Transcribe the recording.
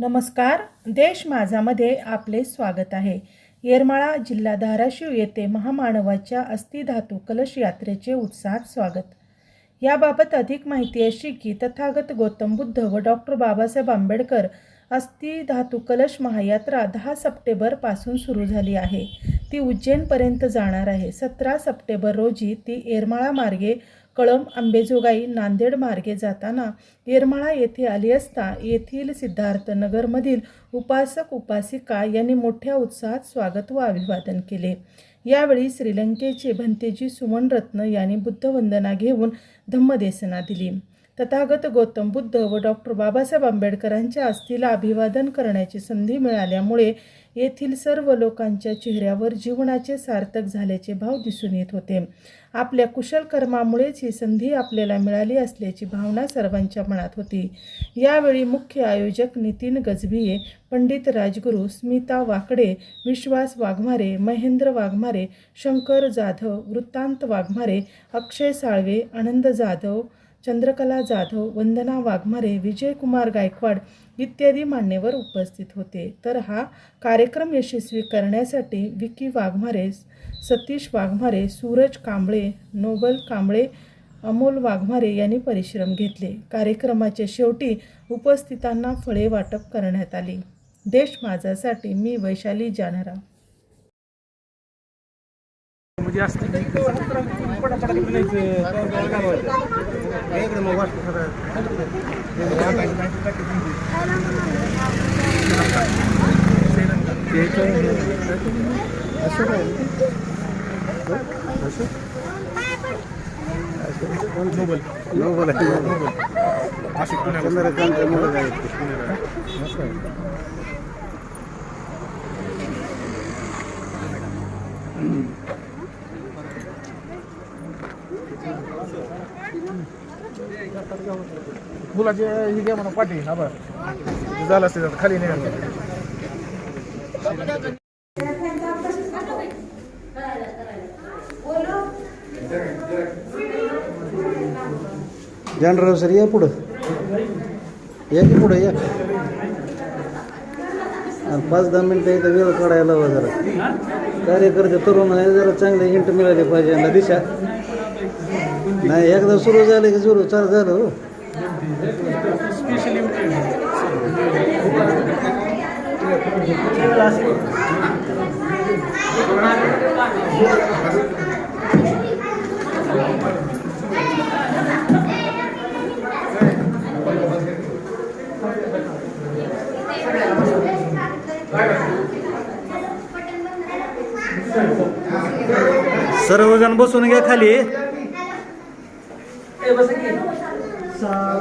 नमस्कार देश माझामध्ये आपले स्वागत आहे. येरमाळा जिल्हा धाराशिव येथे महामानवाच्या अस्थिधातू कलश यात्रेचे उत्साहात स्वागत. याबाबत अधिक माहिती अशी की तथागत गौतम बुद्ध व डॉक्टर बाबासाहेब आंबेडकर अस्थिधातू कलश महायात्रा दहा सप्टेंबरपासून सुरू झाली आहे. ती उज्जैनपर्यंत जाणार आहे. सतरा सप्टेंबर रोजी ती येरमाळा मार्गे कळंब आंबेजोगाई नांदेड मार्गे जाताना येरमाळा येथे आली असता येथील सिद्धार्थनगरमधील उपासक उपासिका यांनी मोठ्या उत्साहात स्वागत व अभिवादन केले. यावेळी श्रीलंकेचे भंतेजी सुमनरत्न यांनी बुद्धवंदना घेऊन धम्मदेसना दिली. तथागत गौतम बुद्ध व डॉक्टर बाबासाहेब आंबेडकरांच्या अस्थीला अभिवादन करण्याची संधी मिळाल्यामुळे येथील सर्व लोकांच्या चेहऱ्यावर जीवनाचे सार्थक झाल्याचे भाव दिसून येत होते. आपल्या कुशल कर्मामुळेच ही संधी आपल्याला मिळाली असल्याची भावना सर्वांच्या मनात होती. यावेळी मुख्य आयोजक नितीन गजभिये पंडित राजगुरू स्मिता वाकडे विश्वास वाघमारे महेंद्र वाघमारे शंकर जाधव वृत्तांत वाघमारे अक्षय साळवे आनंद जाधव चंद्रकला जाधव वंदना वाघमारे विजयकुमार गायकवाड इत्यादी मान्यवर उपस्थित होते. तर हा कार्यक्रम यशस्वी करण्यासाठी विकी वाघमारे सतीश वाघमारे सूरज कांबळे नोबल कांबळे अमोल वाघमारे यांनी परिश्रम घेतले. कार्यक्रमाच्या शेवटी उपस्थितांना फळे वाटप करण्यात आली. देश माझासाठी मी वैशाली जानरा म्हणजे असते चंद्रकांत मुलं आहेत मुलाचे ही घ्या म्हणा पाठी हा बरं. झालं असते खाली नाही जनरल सर या पुढं. या की पुढं या. पाच दहा मिनटं इथं वेळ काढायला हवा जरा. कार्यकर्ते तरुण आहे जरा चांगले हिंट मिळाले पाहिजे दिशा. नाही एकदा सुरू झालं की सुरू चालू झालं हो. सर्वजण बसून घ्या खाली. Você aqui. Sa